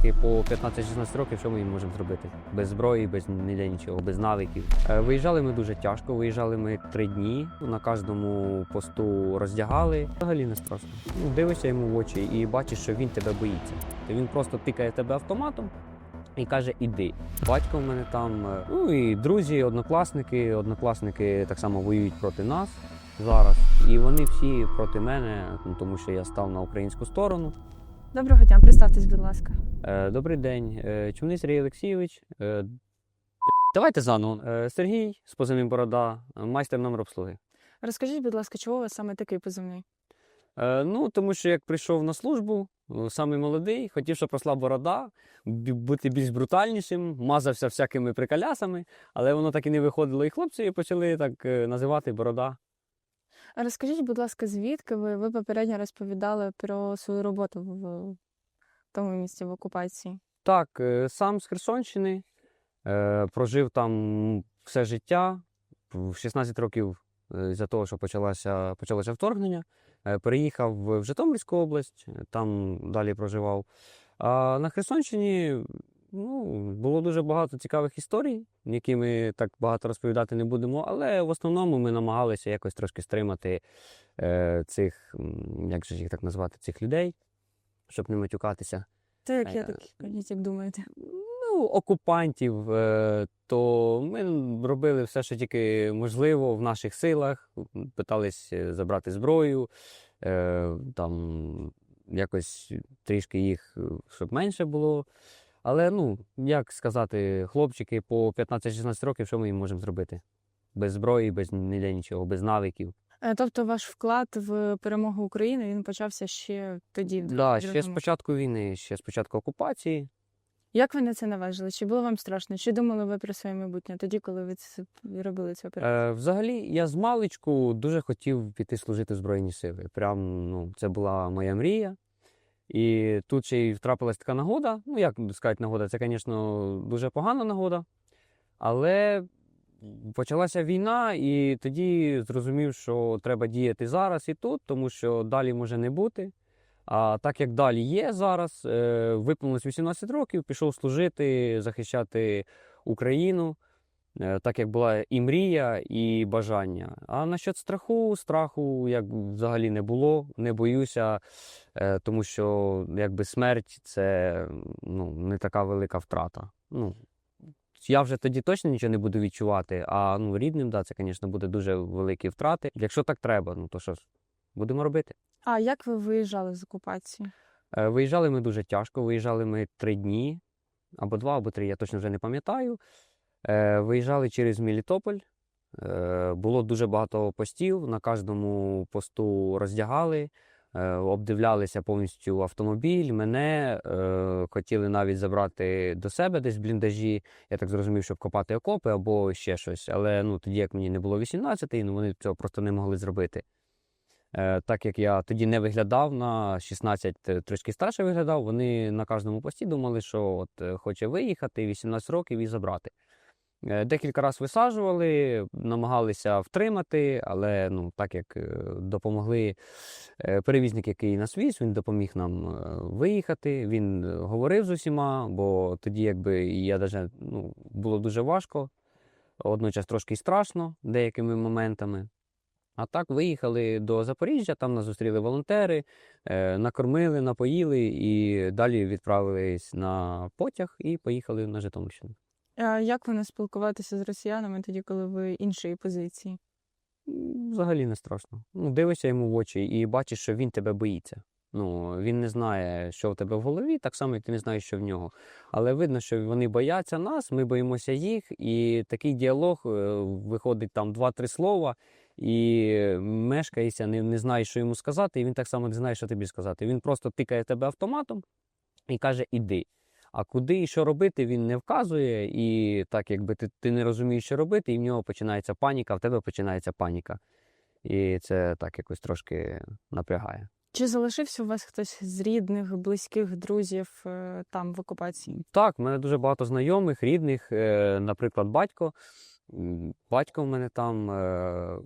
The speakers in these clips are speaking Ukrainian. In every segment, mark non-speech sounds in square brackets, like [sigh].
хлопчики по 15-16 років, що ми їм можемо зробити? Без зброї, без ніде нічого, без навиків. Е, Виїжджали ми дуже тяжко. Виїжджали ми три дні. На кожному посту роздягали. Взагалі не страшно. Ну, дивишся йому в очі і бачиш, що він тебе боїться. Він просто тикає тебе автоматом. І каже, іди. Батько в мене там, е, ну і друзі, однокласники. Однокласники так само воюють проти нас зараз. І вони всі проти мене, ну, тому що я став на українську сторону. Доброго дня, представтесь, будь ласка. Е, Добрий день, Е, Чумний Сергій Олексійович. Е, Давайте заново. Е, Сергій з позивним Борода, майстер номер обслуги. Розкажіть, будь ласка, чого у вас саме такий позивний? Е, Ну, тому що як прийшов на службу, самий молодий, хотів, щоб росла борода, бути більш брутальнішим, мазався всякими приколясами, але воно так і не виходило. І хлопці почали так називати борода. Розкажіть, будь ласка, звідки ви? Ви попередньо розповідали про свою роботу в тому місці в окупації. Так, е, сам з Херсонщини, е, прожив там все життя. В 16 років е, з-за того, що почалося, почалося вторгнення, переїхав в Житомирську область, там далі проживав. А на Херсонщині ну, було дуже багато цікавих історій, які ми так багато розповідати не будемо, але в основному ми намагалися якось трошки стримати е, цих, як же їх так назвати, цих людей, щоб не матюкатися Це як А я я- так кажіть, як думаєте? ну, окупантів, е, то ми робили все, що тільки можливо в наших силах. Питались е, забрати зброю, е, там якось трішки їх, е, щоб менше було. Але ну, як сказати, хлопчики по 15-16 років, що ми їм можемо зробити? Без зброї, без ніде нічого, без навиків. Е, Тобто ваш вклад в перемогу України він почався ще тоді. в Да, ще з початку війни, ще з початку окупації. Як ви на це наважили? Чи було вам страшно? Чи думали ви про своє майбутнє тоді, коли ви це робили цю операцію? Е, взагалі, я з маличку дуже хотів піти служити в Збройні Сили. Прям, ну, це була моя мрія. І тут ще й втрапилась така нагода. Ну, як сказати, нагода, це, звісно, дуже погана нагода. Але почалася війна, і тоді зрозумів, що треба діяти зараз і тут, тому що далі може не бути. А так як далі є зараз, е, виповнилось 18 років, пішов служити, захищати Україну. Е, так як була і мрія, і бажання. А насчет страху, страху як взагалі не було, не боюся, е, тому що якби смерть це ну, не така велика втрата. Ну, я вже тоді точно нічого не буду відчувати, а ну, рідним, да, це, звісно, буде дуже великі втрати. Якщо так треба, ну то що ж, будемо робити. А як ви виїжджали з окупації? Е, Виїжджали ми дуже тяжко. Виїжджали ми три дні, або два, або три, я точно вже не пам'ятаю. Е, Виїжджали через Мелітополь. Е, Було дуже багато постів. На кожному посту роздягали, е, обдивлялися повністю автомобіль. Мене хотіли навіть забрати до себе десь в бліндажі. Я так зрозумів, щоб копати окопи або ще щось. Але ну, тоді, як мені не було 18, ну, вони цього просто не могли зробити. Так як я тоді не виглядав на 16, е, трошки старше виглядав, вони на кожному пості думали, що от хоче виїхати 18 років і забрати. Е, Декілька разів висаджували, намагалися втримати, але ну, так як е, допомогли е, перевізник, який нас віз, він допоміг нам виїхати. Він говорив з усіма, бо тоді, якби я даже, ну, було дуже важко, одночас трошки страшно деякими моментами. А так виїхали до Запоріжжя, там нас зустріли волонтери, накормили, напоїли і далі відправились на потяг і поїхали на Житомирщину. А як ви не спілкуватися з росіянами тоді, коли ви іншої позиції? Взагалі не страшно. Ну, дивишся йому в очі і бачиш, що він тебе боїться. Ну, він не знає, що в тебе в голові, так само, як ти не знаєш, що в нього. Але видно, що вони бояться нас, ми боїмося їх, і такий діалог е, виходить там два-три слова, і мешкається, не, не знає, що йому сказати, і він так само не знає, що тобі сказати. Він просто тикає тебе автоматом і каже: іди. А куди і що робити, він не вказує, і так якби ти, ти не розумієш, що робити, і в нього починається паніка, в тебе починається паніка. І це так якось трошки напрягає. Чи залишився у вас хтось з рідних, близьких друзів е, там в окупації? Так, в мене дуже багато знайомих, рідних, е, наприклад, батько. Батько в мене там е,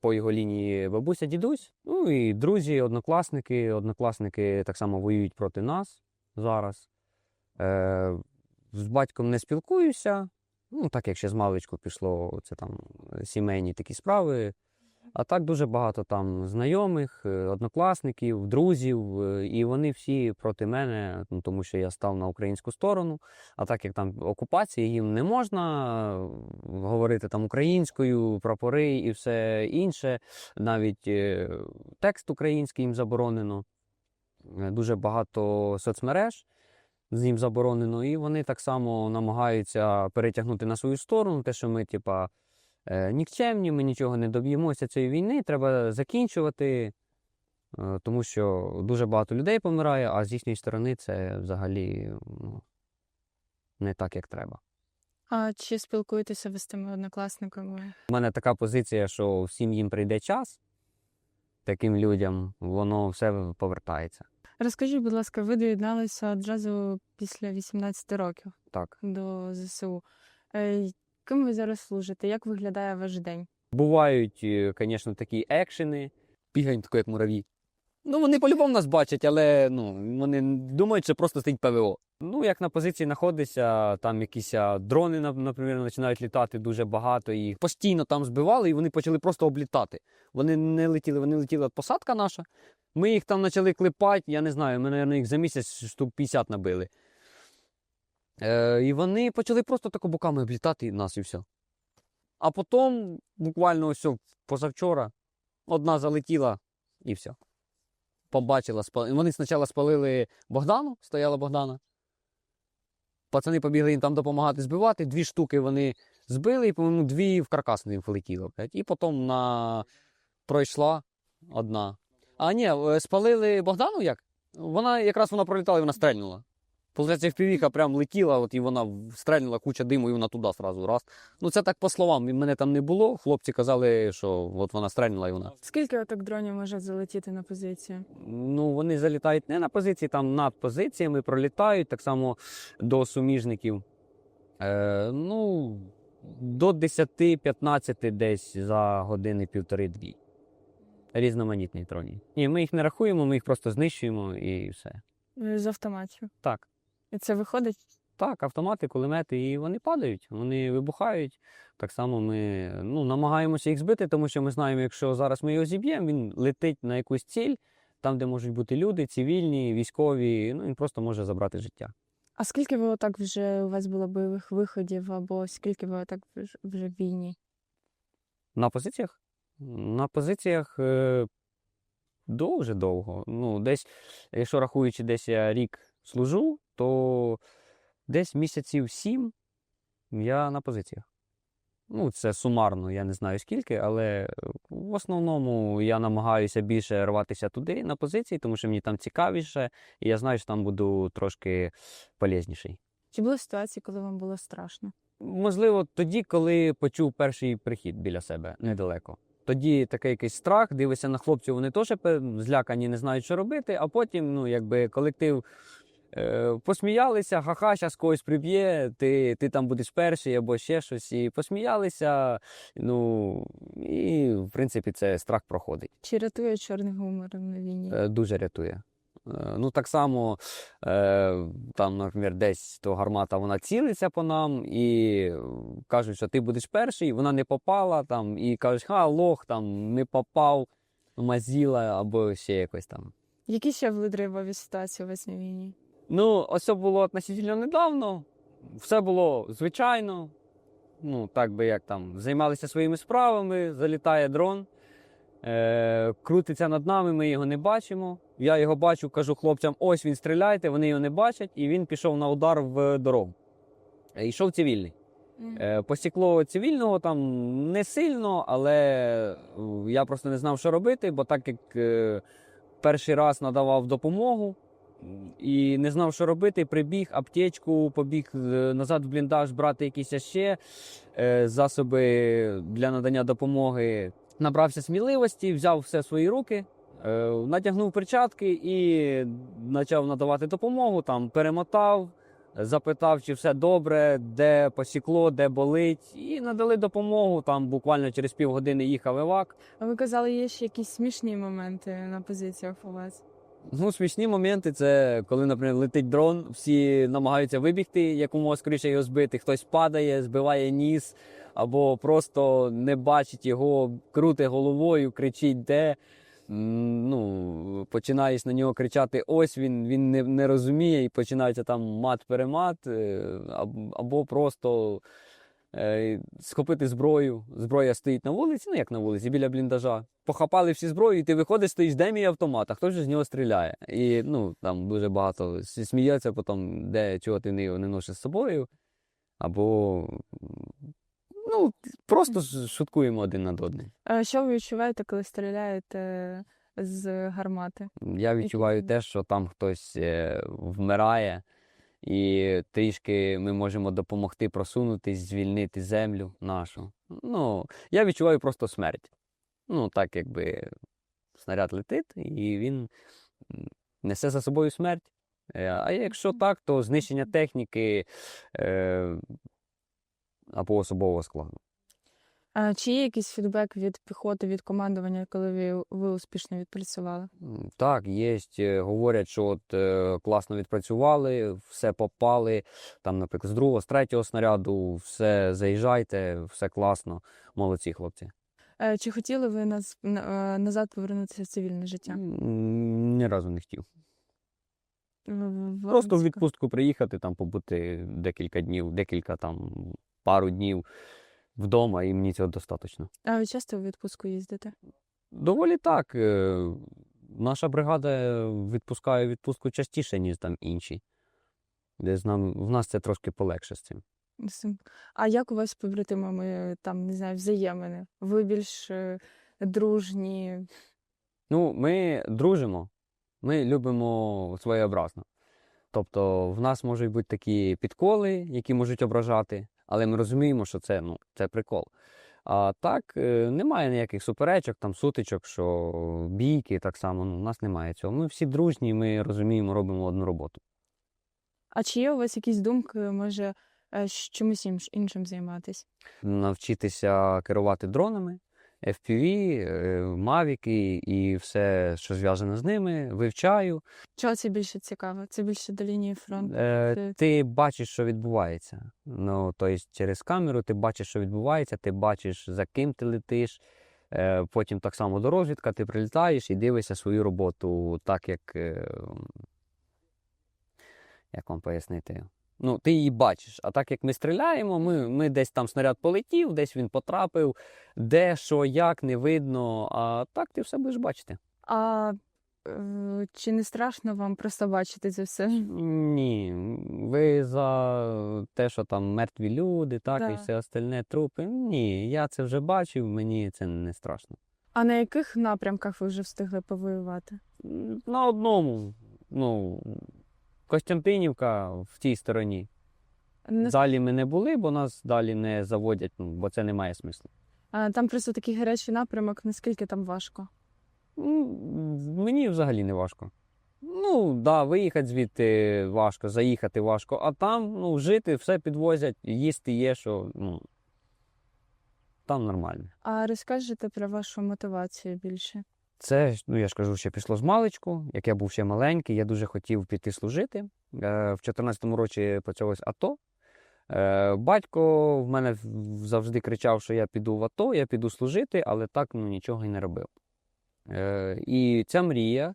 по його лінії бабуся, дідусь. Ну і друзі, однокласники. Однокласники так само воюють проти нас зараз. Е, з батьком не спілкуюся. Ну, так як ще з маличку пішло, це там е, сімейні такі справи. А так дуже багато там знайомих, е, однокласників, друзів, і вони всі проти мене, ну, тому що я став на українську сторону. А так як там окупація, їм не можна говорити там українською, прапори і все інше. Навіть текст український їм заборонено. Дуже багато соцмереж з ним заборонено, і вони так само намагаються перетягнути на свою сторону, те, що ми, типа, е, нікчемні, ми нічого не доб'ємося цієї війни, треба закінчувати, е, тому що дуже багато людей помирає, а з їхньої сторони це взагалі ну, не так, як треба. А чи спілкуєтеся ви з тими однокласниками? У мене така позиція, що всім їм прийде час, таким людям воно все повертається. Розкажіть, будь ласка, ви доєдналися одразу після 18 років Так. до ЗСУ. Е, Ким ви зараз служите? Як виглядає ваш день? Бувають, звісно, такі екшени, бігають тако, як мураві. Ну, вони по-любому нас бачать, але ну, вони думають, що просто стоїть ПВО. Ну, як на позиції знаходишся, там якісь дрони, нап- наприклад, починають літати дуже багато, і постійно там збивали, і вони почали просто облітати. Вони не летіли, вони летіли от посадка наша. Ми їх там почали клепати, я не знаю, ми, мабуть, їх за місяць штук 50 набили. Е, і вони почали просто тако боками облітати і нас і все. А потім, буквально ось позавчора, одна залетіла і все. Побачила, спа- вони спочатку спалили Богдану, стояла Богдана. Пацани побігли їм там допомагати збивати. Дві штуки вони збили, і, по-моєму, дві в каркас їм влетіло. І потім на... пройшла одна. А ні, е, спалили Богдану як? Вона якраз вона пролітала і вона стрельнула. Получається, впівіха прям летіла, от і вона стрельнула куча диму, і вона туди зразу раз. Ну, це так по словам. Мене там не було. Хлопці казали, що от вона стрельнула і вона. Скільки отак дронів може залетіти на позицію? Ну, вони залітають не на позиції, там над позиціями пролітають, так само до суміжників. Е, ну, до 10-15 десь за години півтори-дві. Різноманітні дроні. Ні, ми їх не рахуємо, ми їх просто знищуємо і все. Е, З автоматів. Так. І це виходить? Так, автомати, кулемети, і вони падають, вони вибухають. Так само ми ну, намагаємося їх збити, тому що ми знаємо, якщо зараз ми його зіб'ємо, він летить на якусь ціль, там, де можуть бути люди, цивільні, військові, ну він просто може забрати життя. А скільки ви отак вже у вас було бойових виходів, або скільки ви отак вже- в війні? На позиціях? На позиціях е, дуже довго. Ну, десь, якщо рахуючи, десь я рік служу, то десь місяців сім я на позиціях. Ну, це сумарно, я не знаю скільки, але в основному я намагаюся більше рватися туди на позиції, тому що мені там цікавіше, і я знаю, що там буду трошки полезніший. Чи були ситуації, коли вам було страшно? Можливо, тоді, коли почув перший прихід біля себе недалеко. Тоді такий якийсь страх, дивишся на хлопців, вони теж злякані, не знають, що робити. А потім, ну, якби колектив посміялися, ха-ха, зараз когось приб'є, ти, ти там будеш перший або ще щось. І посміялися. Ну і в принципі це страх проходить. Чи рятує чорний гумор на війні? Е, дуже рятує. Е, Ну, так само, е, там, наприклад, десь то гармата вона цілиться по нам, і е, кажуть, що ти будеш перший, вона не попала, там, і кажуть, ха, лох, там, не попав, мазіла або ще якось там. Які ще були драйвові ситуації у вас на війні? Ну, ось це було относительно недавно. Все було звичайно. Ну, так би як там, займалися своїми справами, залітає дрон, е, крутиться над нами, ми його не бачимо. Я його бачу, кажу хлопцям: ось він стріляйте, вони його не бачать, і він пішов на удар в дорогу. Е, Йшов цивільний. Е, Посікло цивільного там не сильно, але е, я просто не знав, що робити, бо так як е, перший раз надавав допомогу і не знав, що робити, прибіг аптечку, побіг е, назад в бліндаж брати якісь ще е, засоби для надання допомоги. Набрався сміливості, взяв все в свої руки. е, Натягнув перчатки і почав надавати допомогу, там перемотав, запитав, чи все добре, де посікло, де болить, і надали допомогу. Там буквально через півгодини їхав евак. А ви казали, є ще якісь смішні моменти на позиціях у вас? Ну, смішні моменти це коли, наприклад, летить дрон, всі намагаються вибігти, якомога скоріше його збити. Хтось падає, збиває ніс, або просто не бачить його, крути головою, кричить де. Ну, починаєш на нього кричати ось він, він не, не розуміє, і починається там мат-перемат, е, або просто схопити зброю. Зброя стоїть на вулиці, ну як на вулиці, біля бліндажа. Похапали всі зброю, і ти виходиш, стоїш, де мій автомат, а хтось же з нього стріляє. І ну, там дуже багато сміється потім, де чого ти не носиш з собою. Або ну, просто ж шуткуємо один над одним. А що ви відчуваєте, коли стріляєте з гармати? Я відчуваю те, що там хтось е, вмирає, і трішки ми можемо допомогти просунутись, звільнити землю нашу. Ну, я відчуваю просто смерть. Ну, так якби снаряд летить, і він несе за собою смерть. Е, А якщо так, то знищення техніки е, або особового складу. А чи є якийсь фідбек від піхоти, від командування, коли ви, ви успішно відпрацювали? Так, є. Говорять, що от е, класно відпрацювали, все попали. Там, наприклад, з другого, з третього снаряду, все заїжджайте, все класно. Молодці хлопці. Е, Чи хотіли ви наз, на- е, назад повернутися в цивільне життя? Ні разу не хотів. В- Просто в- відпустку приїхати, там побути декілька днів, декілька там пару днів вдома, і мені цього достатньо. А ви часто в відпустку їздите? Доволі так. е, Наша бригада відпускає відпустку частіше, ніж там інші. Де з нами, в нас це трошки полегше з цим. А як у вас з побратимами там, не знаю, взаємини? Ви більш е, дружні? Ну, ми дружимо, ми любимо своєобразно. Тобто, в нас можуть бути такі підколи, які можуть ображати, але ми розуміємо, що це, ну, це прикол. А так, е, немає ніяких суперечок, там сутичок, що бійки так само. Ну, у нас немає цього. Ми всі дружні, ми розуміємо, робимо одну роботу. А чи є у вас якісь думки, може, е, чимось іншим займатись? Навчитися керувати дронами, FPV, е, мавіки і все, що зв'язано з ними, вивчаю. Чого це більше цікаво? Це більше до лінії фронту? Е, ти бачиш, що відбувається. Ну, тобто, через камеру ти бачиш, що відбувається, ти бачиш, за ким ти летиш. Е, потім так само до розвідка, ти прилітаєш і дивишся свою роботу так, як. Е, як вам пояснити? Ну, ти її бачиш. А так як ми стріляємо, ми, ми десь там снаряд полетів, десь він потрапив, де, що, як, не видно. А так ти все будеш бачити. А е, чи не страшно вам просто бачити це все? Ні, ви за те, що там мертві люди, так, Да. і все остальне трупи. Ні, я це вже бачив, мені це не страшно. А на яких напрямках ви вже встигли повоювати? На одному, ну, Костянтинівка в тій стороні. Не- Далі ми не були, бо нас далі не заводять, ну, бо це не має смислу. А, там просто такий гарячий напрямок, наскільки там важко? Мені взагалі не важко. Ну, да, виїхати звідти важко, заїхати важко, а там ну, жити, все підвозять, їсти є, що ну, там нормально. А розкажете про вашу мотивацію більше? Це, ну я ж кажу, ще пішло з маличку. Як я був ще маленький, я дуже хотів піти служити. Е, В 14-му році почалось АТО. Е, Батько в мене завжди кричав, що я піду в АТО, я піду служити, але так ну, нічого і не робив. Е, І ця мрія,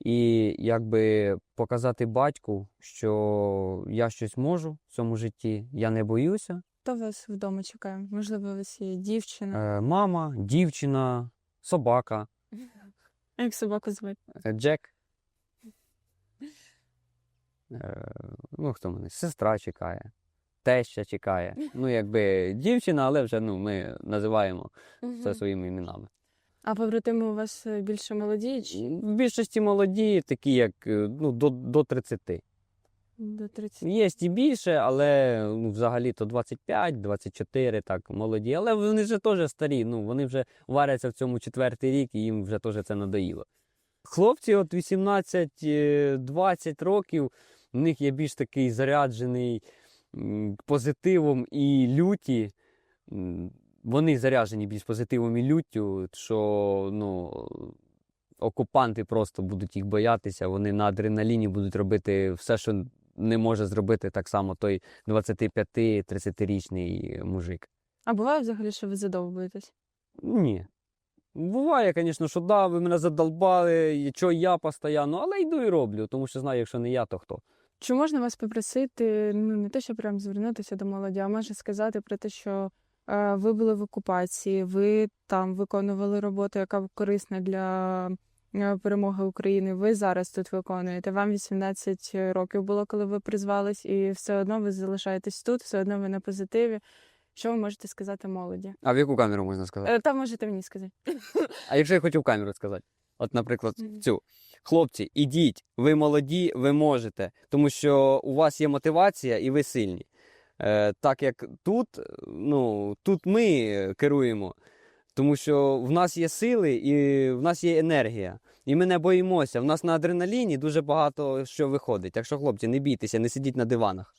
і якби показати батьку, що я щось можу в цьому житті, я не боюся. Хто вас вдома чекає? Можливо, у вас є дівчина? Мама, дівчина, собака, А Як собаку звати? Е, Джек. Е, Ну, хто мене? Сестра чекає, теща чекає. Ну, якби дівчина, але вже ну, ми називаємо це своїми іменами. А побратими у вас е, більше молоді чи В більшості молоді, такі як е, ну, до, до 30. До 30? Є і більше, але ну, взагалі то 25, 24, так, молоді. Але вони вже теж старі. Ну, вони вже варяться в цьому четвертий рік, і їм вже теж це надоїло. Хлопці, от 18-20 років, в них є більш такий заряджений позитивом і люті. Вони заряджені більш позитивом і люттю, що ну, окупанти просто будуть їх боятися, вони на адреналіні будуть робити все, що не може зробити так само той 25-30-річний мужик. А буває взагалі, що ви задовбуєтесь? Ні. Буває, звісно, що да, ви мене задолбали, і що я постійно, але йду і роблю, тому що знаю, якщо не я, то хто. Чи можна вас попросити, ну не те, що прям звернутися до молоді, а може сказати про те, що е, ви були в окупації, ви там виконували роботу, яка корисна для перемоги України. Ви зараз тут виконуєте. Вам 18 років було, коли ви призвались, і все одно ви залишаєтесь тут, все одно ви на позитиві. Що ви можете сказати молоді? А в яку камеру можна сказати? Е, Та можете мені сказати. [laughs] А якщо я хочу в камеру сказати? От, наприклад, цю. Хлопці, ідіть, ви молоді, ви можете, тому що у вас є мотивація і ви сильні. Е, так як тут, ну, тут ми керуємо, тому що в нас є сили і в нас є енергія. І ми не боїмося. В нас на адреналіні дуже багато що виходить. Так що, хлопці, не бійтеся, не сидіть на диванах.